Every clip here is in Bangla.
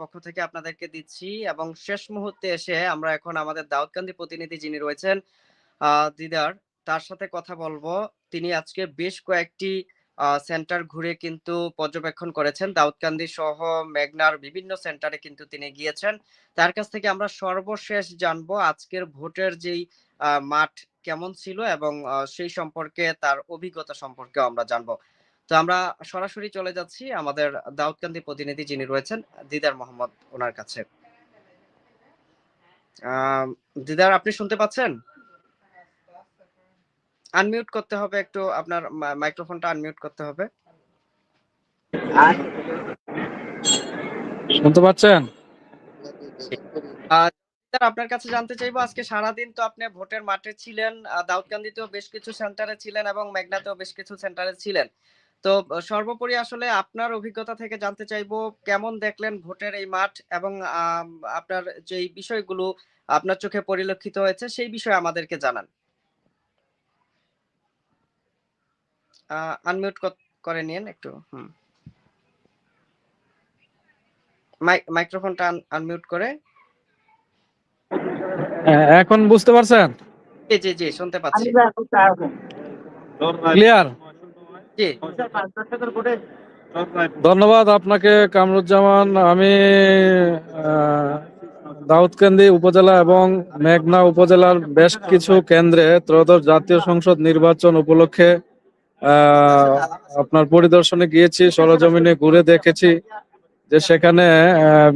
পক্ষ থেকে আপনাদেরকে দিচ্ছি এবং শেষ মুহূর্তে এসে আমরা এখন আমাদের দাউদকান্দি প্রতিনিধি যিনি রয়েছেন দিদার, তার সাথে কথা বলব। তিনি আজকে বেশ কয়েকটি সেন্টার ঘুরে কিন্তু পর্যবেক্ষণ করেছেন। দাউদকান্দি সহ মেঘনার বিভিন্ন সেন্টারে কিন্তু তিনি গিয়েছেন। তার কাছ থেকে আমরা সর্বশেষ জানব আজকের ভোটের যেই মাঠ কেমন ছিল এবং সেই সম্পর্কে তার অভিজ্ঞতা সম্পর্কে আমরা জানব। তো আমরা সরাসরি চলে যাচ্ছি আমাদের দাউদকান্দি প্রতিনিধি যিনি রয়েছেন, দিদার মোহাম্মদ ওনার কাছে। দিদার, আপনি শুনতে পাচ্ছেন? আনমিউট করতে হবে একটু আপনার মাইক্রোফোনটা আনমিউট করতে হবে। শুনতে পাচ্ছেন? স্যার আপনার কাছে জানতে চাইব আজকে সারাদিন তো আপনি ভোটের মাঠে ছিলেন দাউদকান্দিতেও বেশ কিছু সেন্টারে ছিলেন এবং মেঘনাতেও বেশ কিছু সেন্টারে ছিলেন। তো সর্বোপরি আসলে আপনার অভিজ্ঞতা থেকে জানতে চাইব কেমন দেখলেন ভোটের এই মাঠ এবং আপনার যেই বিষয়গুলো আপনার চোখে পরিলক্ষিত হয়েছে সেই বিষয়ে আমাদেরকে জানান। আনমিউট করে নিন একটু হুম। মাইক্রোফোনটা আনমিউট করে। এখন বুঝতে পারছেন? জি জি জি শুনতে পাচ্ছি। ক্লিয়ার জি। ধন্যবাদ আপনাকে কামরুজ্জামান। আমি আহ, দাউদকান্দি উপজেলা এবং মেঘনা উপজেলার বেশ কিছু কেন্দ্রে ত্রয়োদশ জাতীয় সংসদ নির্বাচন উপলক্ষে আপনার পরিদর্শনে গিয়েছি, সরজমিনে ঘুরে দেখেছি যে সেখানে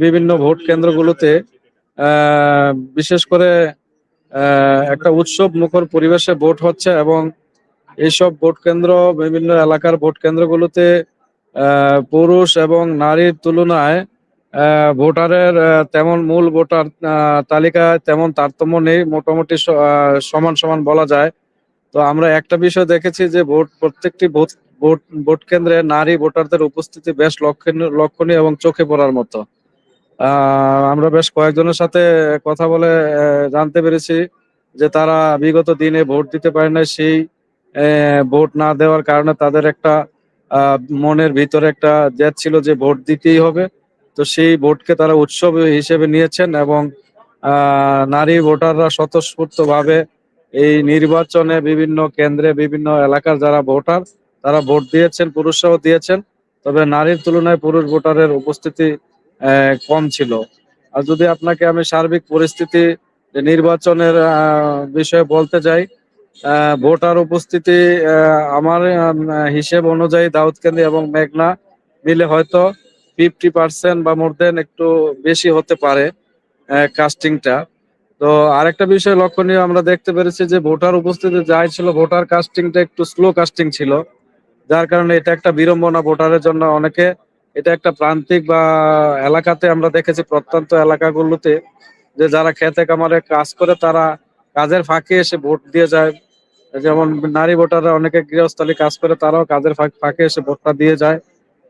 বিভিন্ন ভোট কেন্দ্রগুলোতে বিশেষ করে একটা উৎসব মুখর পরিবেশে ভোট হচ্ছে এবং এইসব ভোট কেন্দ্র, বিভিন্ন এলাকার ভোট কেন্দ্রগুলোতে পুরুষ এবং নারীর তুলনায় ভোটারের তেমন মূল ভোটার তালিকায় তেমন তারতম্য নেই। মোটামুটি সমান সমান বলা যায়। তো আমরা একটা বিষয় দেখেছি যে ভোট, প্রত্যেকটি ভোট ভোট ভোট কেন্দ্রে নারী ভোটারদের উপস্থিতি বেশ লক্ষণীয় লক্ষণীয় এবং চোখে পড়ার মতো। আমরা বেশ কয়েকজনের সাথে কথা বলে জানতে পেরেছি যে তারা বিগত দিনে ভোট দিতে পারে না সেই ভোট না দেওয়ার কারণে তাদের একটা মনের ভিতরে একটা জেদ ছিল যে ভোট দিতেই হবে। তো সেই ভোটকে তারা উৎসব হিসেবে নিয়েছেন এবং নারী ভোটাররা স্বতঃস্ফূর্ত ভাবে এই নির্বাচনে বিভিন্ন কেন্দ্রে বিভিন্ন এলাকার যারা ভোটার, তারা ভোট দিয়েছেন, পুরুষরাও দিয়েছেন। তবে নারীর তুলনায় পুরুষ ভোটারের উপস্থিতি কম ছিল। আর যদি আপনাকে আমি সার্বিক পরিস্থিতি নির্বাচনের বিষয়ে বলতে যাই ভোটার উপস্থিতি আমার হিসেব অনুযায়ী দাউদকান্দি এবং মেঘনা মিলে হয়তো ফিফটি পার্সেন্ট বা মোর দেন একটু বেশি হতে পারে কাস্টিংটা। তো আরেকটা বিষয় লক্ষণীয়, আমরা দেখতে পেরেছি যে ভোটার উপস্থিতি যাই ছিল, ভোটার কাস্টিংটা একটু স্লো কাস্টিং ছিল, যার কারণে এটা একটা বিড়ম্বনা ভোটারের জন্য। অনেকে এটা একটা প্রান্তিক বা এলাকাতে আমরা দেখেছি, প্রত্যন্ত এলাকাগুলোতে, যে যারা খেতে কামারে কাজ করে, তারা কাজের ফাঁকে এসে ভোট দিয়ে যায়। যেমন নারী ভোটাররা অনেকে গৃহস্থলী কাজ করে, তারাও কাজের ফাঁক- এসে ভোটটা দিয়ে যায়।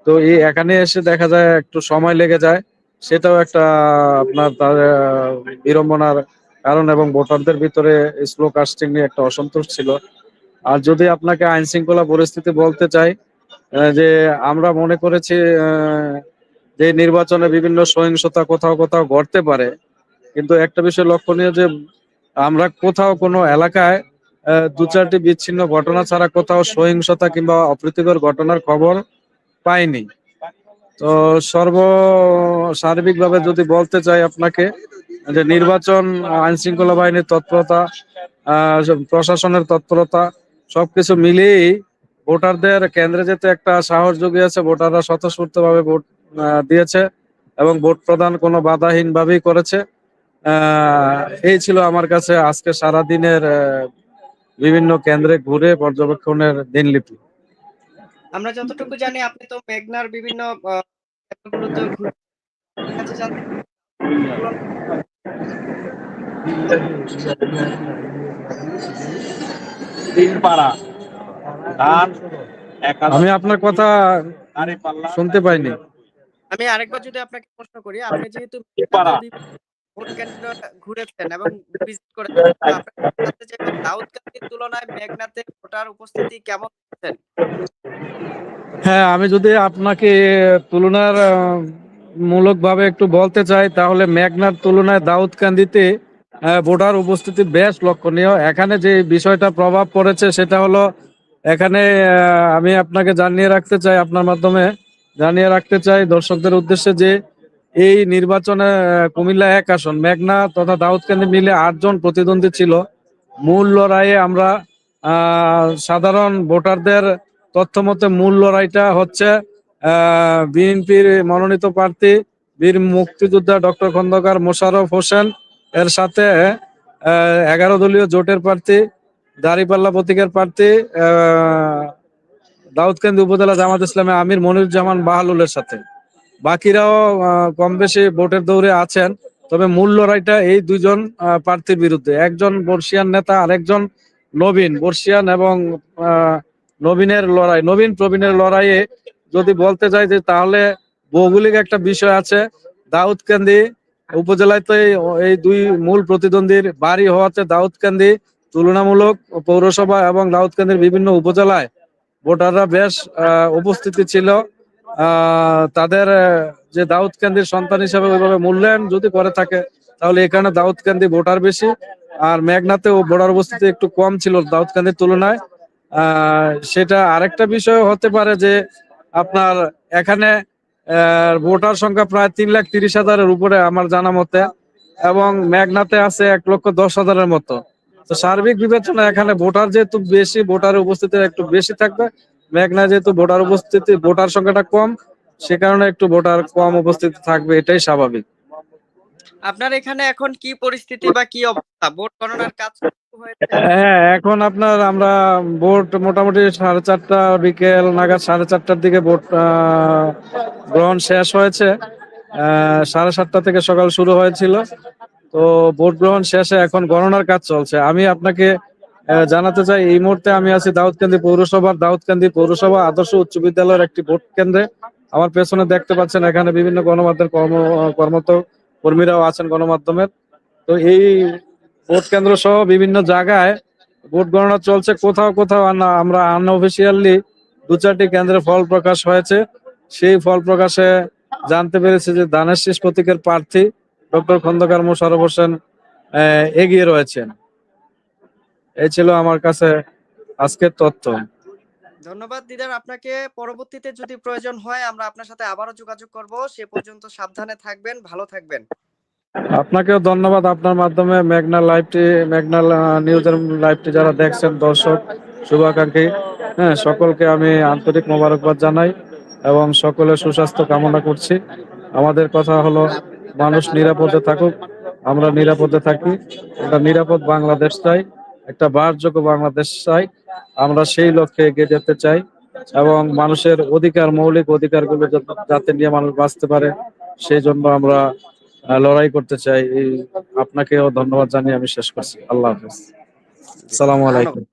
তো এই এখানে এসে দেখা যায় একটু সময় লেগে যায়, সেটাও একটা আপনার বিড়ম্বনার কারণ এবং ভোটারদের ভিতরে স্লো কাস্টিং নিয়ে একটা অসন্তোষ ছিল। আর যদি আপনাকে আইন শৃঙ্খলা পরিস্থিতি বলতে চাই যে আমরা মনে করেছি যে নির্বাচনে বিভিন্ন সহিংসতা কোথাও কোথাও ঘটতে পারে, কিন্তু একটা বিষয় লক্ষণীয় যে আমরা কোথাও কোনো এলাকায় দু চারটি বিচ্ছিন্ন ঘটনা ছাড়া কোথাও সহিংসতা কিংবা অপ্রীতিকর ঘটনার খবর পাইনি। তো সর্ব সার্বিকভাবে যদি বলতে চাই আপনাকে, যে নির্বাচন, আইন শৃঙ্খলা বাহিনীর তৎপরতা প্রশাসনের তৎপরতা, সবকিছু মিলিয়েই ভোটারদের কেন্দ্রে যেতে একটা সাহস জুগিয়েছে, ভোটাররা স্বতঃস্ফূর্ত ভাবে ভোট দিয়েছে এবং ভোট প্রদান কোনো বাধাহীন ভাবেই করেছে এই ছিল আমার কাছে আজকে সারা দিনের বিভিন্ন কেন্দ্রে ঘুরে পর্যবেক্ষণের দিনলিপি। আমরা যতটুকু জানি আপনি তো মেঘনার বিভিন্ন আমি আপনার কথা শুনতে পাইনি। আমি আরেকবার যদি আপনাকে প্রশ্ন করি আপনি যেহেতু। ভোট কেন্দ্র ঘুরেছেন এবং ভিজিট করেছেন দাউদকান্দির তুলনায় মেঘনাতে ভোটার উপস্থিতি কেমন? হ্যাঁ আমি যদি আপনাকে তুলনার মূলক ভাবে একটু বলতে চাই তাহলে মেঘনার তুলনায় দাউদকান্দিতে ভোটার উপস্থিতি বেশ লক্ষণীয়। এখানে যে বিষয়টা প্রভাব পড়েছে সেটা হলো এখানে আমি আপনাকে জানিয়ে রাখতে চাই আপনার মাধ্যমে জানিয়ে রাখতে চাই দর্শকদের উদ্দেশ্যে যে এই নির্বাচনে কুমিল্লা এক আসন, মেঘনা তথা দাউদকান্দি মিলে আটজন প্রতিদ্বন্দ্বী ছিল। মূল লড়াইয়ে আমরা সাধারণ ভোটারদের তথ্য মতে মূল লড়াইটা হচ্ছে বিএনপির মনোনীত প্রার্থী বীর মুক্তিযোদ্ধা ডক্টর খন্দকার মোশাররফ হোসেন, এর সাথে এগারো দলীয় জোটের প্রার্থী, দাঁড়িপাল্লা প্রতীকের প্রার্থী দাউদকান্দি উপজেলা জামাত ইসলামে আমির মনিরুজ্জামান বাহালুলের সাথে। বাকিরাও কম বেশি ভোটের দৌড়ে আছেন। তবে মূল লড়াইটা এই দুইজন আহ, প্রার্থীর বিরুদ্ধে। একজন বর্ষিয়ান নেতা আরেকজন নবীন। বর্ষিয়ান এবং নবীনের লড়াই। নবীন প্রবীণের লড়াইয়ে যদি বলতে যাই যে তাহলে ভৌগোলিক একটা বিষয় আছে। দাউদকান্দি উপজেলায় তো এই- দুই মূল প্রতিদ্বন্দ্বীর বাড়ি হওয়াতে দাউদকান্দি তুলনামূলক পৌরসভা এবং দাউদকান্দির বিভিন্ন উপজেলায় ভোটাররা বেশ উপস্থিতি ছিল। তাদের যে যে দাউদকান্দির সন্তান হিসেবে ওইভাবে মূল্যায়ন যদি করে থাকে তাহলে এখানে দাউদকান্দি ভোটার বেশি। আর মেঘনাতেও ভোটার উপস্থিতি একটু কম ছিল দাউদকান্দির তুলনায়। আহ, সেটা আরেকটা বিষয় হতে পারে যে আপনার এখানে ভোটার সংখ্যা প্রায় তিন লাখ তিরিশ হাজারের উপরে আমার জানা মতে এবং মেঘনাতে আছে এক লক্ষ দশ হাজারের মতো। তো সার্বিক বিবেচনা এখানে ভোটার যেহেতু বেশি ভোটারের উপস্থিতি একটু বেশি থাকবে। মেঘনা যেহেতু ভোটার উপস্থিতি ভোটার সংখ্যাটা কম সে কারণে একটু ভোটার কম উপস্থিতি থাকবে এটাই স্বাভাবিক। আপনার এখানে এখন কি পরিস্থিতি বা কি অবস্থা? ভোট গণনার কাজ হ্যাঁ এখন আপনার আমরা ভোট মোটামুটি সাড়ে চারটা বিকেল নাগাদ সাড়ে চারটার দিকে ভোট গ্রহণ শেষ হয়েছে। সাড়ে সাতটা থেকে সকাল শুরু হয়েছিল। তো ভোট গ্রহণ শেষে এখন গণনার কাজ চলছে। আমি আপনাকে জানাতে চাই, এই মুহূর্তে আমি আছি দাউদকান্দি পৌরসভার দাউদকান্দি পৌরসভা আদর্শ উচ্চ বিদ্যালয়ের একটি ভোট কেন্দ্রে। আমার পেছনে দেখতে পাচ্ছেন এখানে বিভিন্ন গণমাধ্যমের কর্ম, কর্মত কর্মীরাও আছেন গণমাধ্যমের। তো এই ভোট কেন্দ্র সহ বিভিন্ন জায়গায় ভোট গণনা চলছে। কোথাও কোথাও আমরা আনঅফিসিয়ালি দু চারটি কেন্দ্রে ফল প্রকাশ হয়েছে। সেই ফল প্রকাশে জানতে পেরেছে যে দানের প্রতীকের প্রার্থী ডক্টর খন্দকার মোশারফ হোসেন এগিয়ে রয়েছেন। এই ছিল আমার কাছে আজকের তথ্য। ধন্যবাদ দিদার আপনাকে পরবর্তীতে যদি প্রয়োজন হয় আমরা আপনার সাথে আবারও যোগাযোগ করব। সে পর্যন্ত সাবধানে থাকবেন ভালো থাকবেন। আপনাকেও ধন্যবাদ আপনার মাধ্যমে মেঘনা লাইভটি মেঘনা নিউজের লাইভটি যারা দেখছেন দর্শক শুভাকাঙ্ক্ষী হ্যাঁ সকলকে আমি আন্তরিক মোবারকবাদ জানাই এবং সকলের সুস্বাস্থ্য কামনা করছি। আমাদের কথা হলো মানুষ নিরাপদে থাকুক আমরা নিরাপদে থাকি একটা নিরাপদ বাংলাদেশ চাই। একটা বাসযোগ্য বাংলাদেশ চাই। আমরা সেই লক্ষ্যে এগিয়ে যেতে চাই এবং মানুষের অধিকার, মৌলিক অধিকারগুলো যাতে- নিয়ে মানুষ বাঁচতে পারে, সেই জন্য আমরা লড়াই করতে চাই। আপনাকেও ধন্যবাদ জানিয়ে আমি শেষ করছি। আল্লাহ হাফিজ। সালাম আলাইকুম।